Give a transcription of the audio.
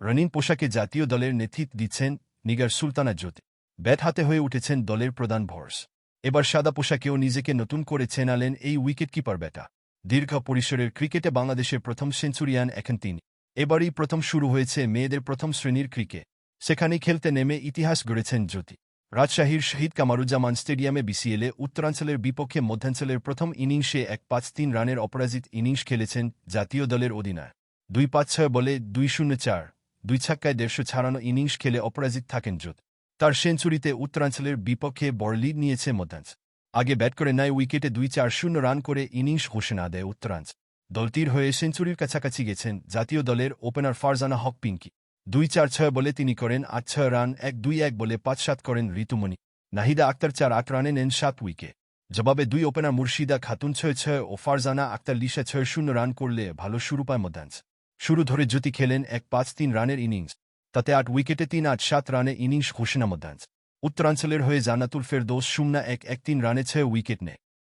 Ronin পোশাকে জাতীয় দলের নেতৃত্ব দিচ্ছেন নিগার সুলতানা জ্যোতি। ব্যাট হাতে হয়ে উঠেছেন দলের প্রধান ভরস। এবার সাদা পোশাকেও নিজেকে নতুন করে চেনালেন এই উইকেটকিপার ব্যাটা। দীর্ঘ পরিসরের ক্রিকেটে বাংলাদেশের প্রথম সেঞ্চুরিয়ান এখন তিনি। এবারই প্রথম শুরু হয়েছে মেয়েদের প্রথম শ্রেণির ক্রিকেট। সেখানেই খেলতে নেমে ইতিহাস গড়েছেন জ্যোতি। রাজশাহীর শহীদ কামারুজ্জামান স্টেডিয়ামে বিসিএলে উত্তরাঞ্চলের বিপক্ষে মধ্যাঞ্চলের প্রথম ইনিংসে এক পাঁচ তিন রানের অপরাজিত ইনিংস খেলেছেন জাতীয় দলের অধিনায়ক। দুই পাঁচ ছয় বলে দুই শূন্য চার। দুই ছাক্কায় দেড়শো ছাড়ানো ইনিংস খেলে অপরাজিত থাকেন জ্যোতি তার সেঞ্চুরিতে উত্তরাঞ্চলের বিপক্ষে বড় লিড নিয়েছে মধ্যাঞ্চ আগে ব্যাট করে নয় উইকেটে দুই চার শূন্য রান করে ইনিংস ঘোষণা দেয় উত্তরাঞ্চ দলটির হয়ে সেঞ্চুরির কাছাকাছি গেছেন জাতীয় দলের ওপেনার ফারজানা হক পিঙ্কি। দুই চার ছয় বলে তিনি করেন আট ছয় রান, এক দুই এক বলে পাঁচ সাত করেন ঋতুমণি। নাহিদা আক্তার চার আট রানে নেন সাত উইকে জবাবে দুই ওপেনার মুর্শিদা খাতুন ছয় ছয় ও ফারজানা আক্তার লিসা ছয় শূন্য রান করলে ভালো শুরু পায় মধ্যাঞ্চ শুরু ধরে জ্যোতি খেলেন এক পাঁচ তিন রানের ইনিংস, তাতে আট উইকেটে তিন, আট সাত রানে ইনিংস ঘোষণা মধ্যাঞ্চ উত্তরাঞ্চলের হয়ে জানাতুল ফেরদৌস শূন্য এক এক তিন রানে ছয় উইকেট নেয়।